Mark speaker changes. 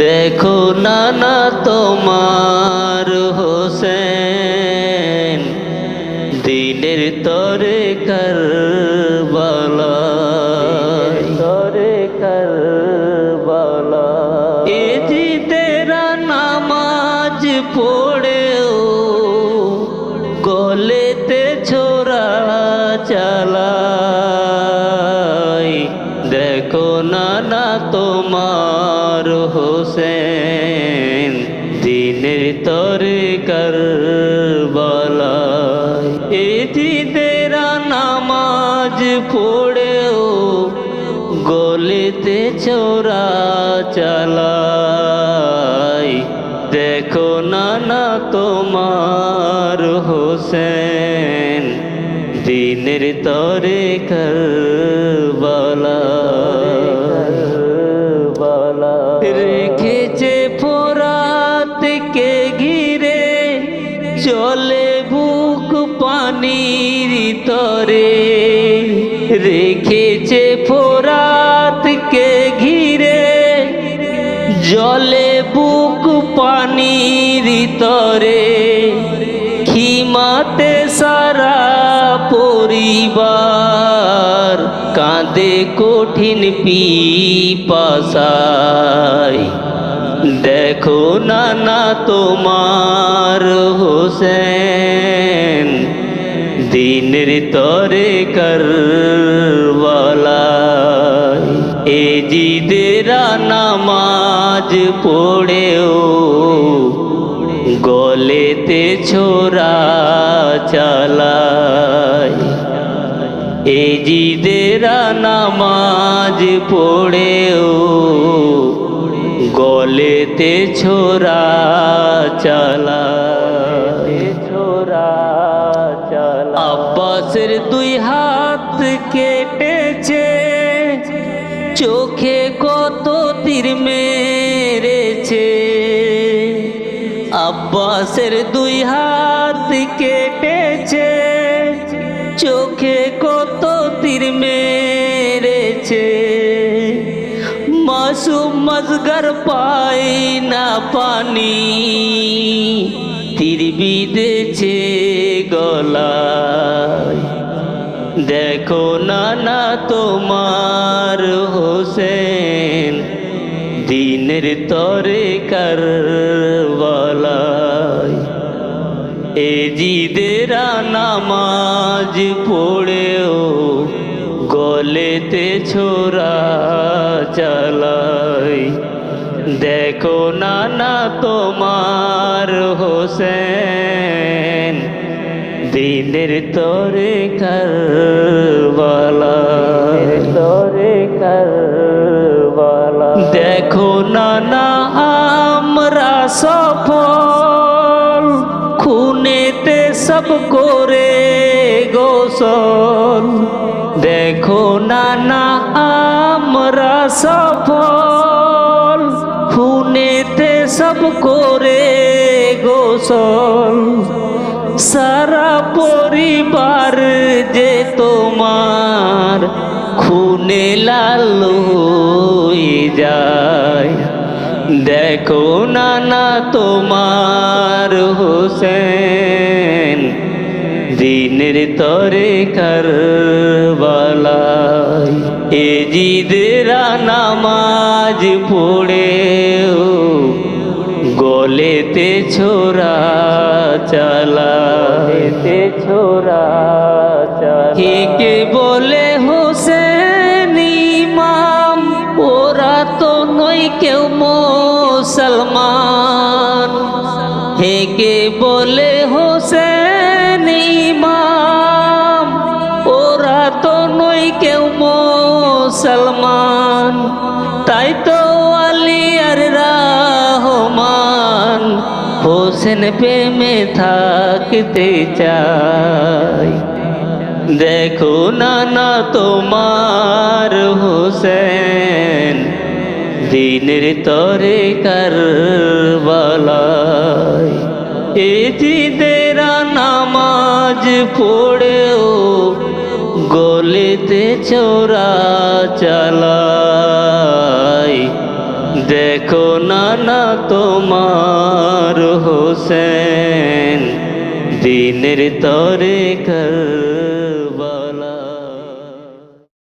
Speaker 1: দেখো নানা তোমার হোসেন দিনের তরে করবালা। তরে করবালা। এ জি তেরা নামাজ পড়েও গলেতে ছোরা চালাই হোসেন দিনের তরে এ জিদেরা নামাজ পড়েও গলিতে চোরা চালাই দেখো নানা তোমার হোসেন দিনের তরে করবালা রেখেছে ফোরাতকে ঘিরে চলে বুক পানির তরে। রেখেছে ফোরাতকে ঘিরে, জলে বুক পানির তরে। খিমাতে সারা পরিবার কাঁদে কঠিন পিপাসায়। দেখো নানা তোমার হোসেন, দিনের তরে করবালায়। এ জিদেরা নামাজ পড়েও গলেতে ছোরা চালায়। এ জিদেরা নামাজ পড়েও গলেতে ছোরা চালা ছোরা চালা। আব্বাসের দুই হাত কেটেছে, চোখে কত তীর মেরেছে। আব্বাসের দুই হাত কেটেছে চোখে কত তীর মেরেছে। মাসুম মজগর পাই না পানি, তীর বিঁধেছে গলায়। দেখো নানা তোমার হোসেন, দিনের তরে এ জিদেরা নামাজ পড়েও গলেতে ছোরা চালাই। দেখো নানা তোমার হোসেন দিনের তরে করবালা। তরে করবালা। দেখো নানা আমরা সফল সব করে গোসল। দেখো না না আমরা সফল। খুনেতে সব করে গোসল। সারা পরিবার যে তোমার খুনে লাল যায়। দেখো না না তোমার হোসেন দিনের তরে করবালাই এ জিদেরা নামাজ পড়েও গলেতে ছোরা চালাতে ছোরা কে কে বলে হোসেন ইমাম ওরা তো নয় কেউ মুসলমান। হে কে বলে মুসলমান, তাই তো আলী আর রহমান হোসেন প্রেমে থাকতে চাই দেখো নানা তোমার হোসেন, দিনের তরে করবালায়। এ জিদেরা নামাজ পড়েও গলেতে চোরা চালাই। দেখো না না তোমার হোসেন। দিনের তরে কর